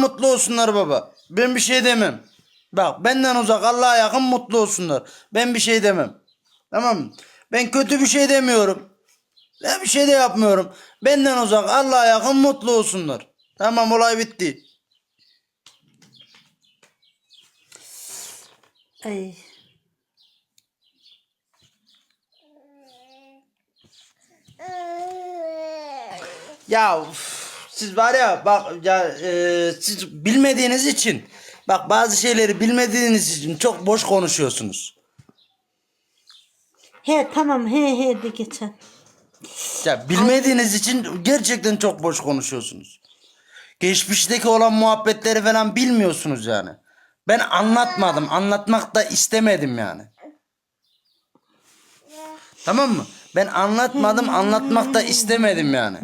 mutlu olsunlar baba. Ben bir şey demem. Bak benden uzak Allah'a yakın mutlu olsunlar. Ben bir şey demem. Tamam mı? Ben kötü bir şey demiyorum. Ben bir şey de yapmıyorum. Benden uzak Allah'a yakın mutlu olsunlar. Tamam olay bitti. Ay. Ya üf, siz var ya bak ya e, siz bilmediğiniz için bak bazı şeyleri bilmediğiniz için çok boş konuşuyorsunuz. He tamam he he de geçen. Ya bilmediğiniz için gerçekten çok boş konuşuyorsunuz. Geçmişteki olan muhabbetleri falan bilmiyorsunuz yani. Ben anlatmadım, anlatmak da istemedim yani. Tamam mı? Ben anlatmadım, anlatmak da istemedim yani.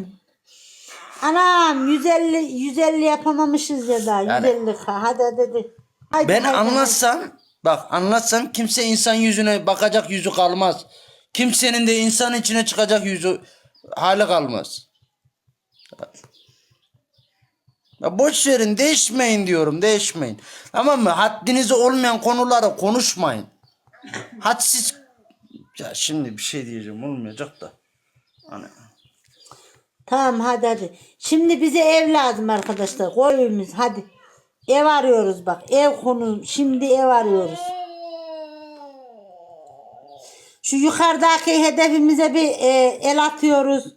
Anam 150 150 yapamamışız ya da Yani- 150 ha hadi hadi hadi. Haydi, Ben haydi, anlatsam, bak anlatsam kimse insan yüzüne bakacak yüzü kalmaz. Kimsenin de insan içine çıkacak yüzü hali kalmaz. Ya boş verin değişmeyin diyorum değişmeyin. Tamam mı? Haddinize olmayan konuları konuşmayın. Hadsiz ya şimdi bir şey diyeceğim olmayacak da. Hani Tamam hadi hadi. Şimdi bize ev lazım arkadaşlar. Koyumuz hadi. Ev arıyoruz bak. Ev konu. Şimdi ev arıyoruz. Şu yukarıdaki hedefimize bir e, el atıyoruz.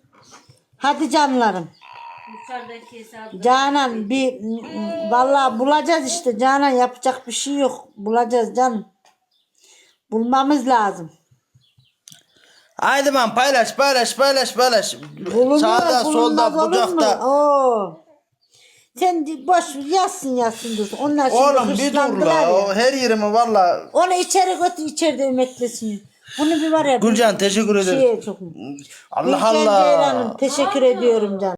Hadi canlarım. Canan bir vallahi bulacağız işte Canan yapacak bir şey yok. Bulacağız canım. Bulmamız lazım. Haydi ben paylaş paylaş paylaş paylaş. Bulunur, Sağda bulunmaz solda olur mu? bucakta. Oo. Sen de boş ver, yazsın yazsın dursun. Onlar şimdi Oğlum bir dur hırslandılar la. ya. O her yerimi valla. Onu içeri götür içeride emeklesin. Bunu bir var ya. Gülcan teşekkür ederim. Şeye çok. Allah Gülcan Allah. Ceylan'ım teşekkür ediyorum canım.